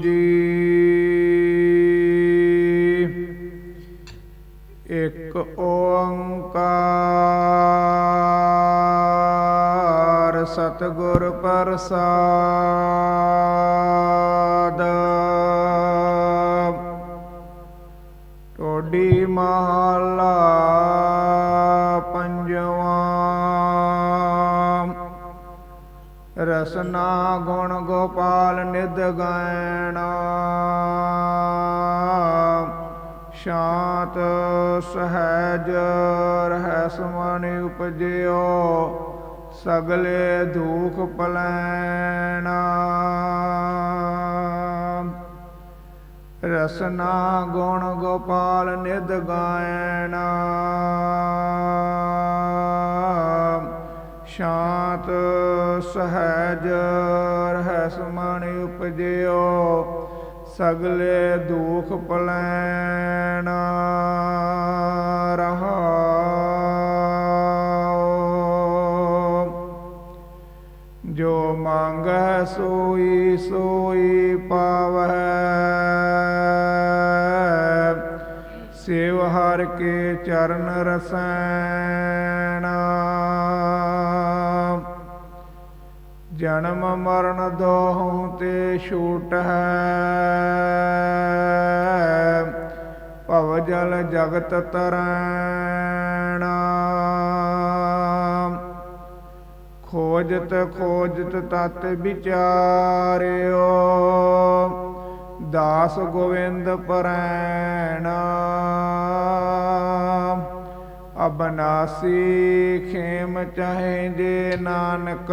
ਜੀ। ਇੱਕ ਓੰਕਾਰ ਸਤਿਗੁਰ ਪ੍ਰਸਾਦ। ਟੋਡੀ ਮਹਲਾ ਰਸਨਾ ਗੁਣ ਗੋਪਾਲ ਨਿਦ ਗਾਇਣਾ ਸ਼ਾਂਤ ਸਹਿਜ ਰਹਿ ਸਮਨਿ ਉਪਜਿਓ, ਸਗਲੇ ਦੁਖ ਪਲੈਣਾ। ਰਸਨਾ ਗੁਣ ਗੋਪਾਲ ਨਿਦ ਗਾਇਣਾ ਸ਼ਾਂਤ ਸਹਿਜ ਰਹਿ ਸਮਣਿ ਉਪਜਿਓ, ਸਗਲੇ ਦੁਖ ਪਲੈਣਾ ਰਹਾਉ ਜੋ ਮੰਗੈ ਸੋਈ ਸੋਈ ਪਾਵੈ ਸੇਵ ਹਰ ਕੇ ਚਰਨ ਰਸੈਣਾ। ਜਨਮ ਮਰਨ ਦੋਹੰ ਤੇ ਛੂਟ ਹੈ। ਭਵ ਜਲ ਜਗਤ ਤਰੈਣਾ। ਖੋਜਤ ਖੋਜਤ ਤਤ ਵਿਚਾਰਿਓ। ਦਾਸ ਗੋਵਿੰਦ ਪਰੈਣਾ। ਅਬਨਾਸੀ ਖੇਮ ਚਾਹੇ ਜੇ ਨਾਨਕ।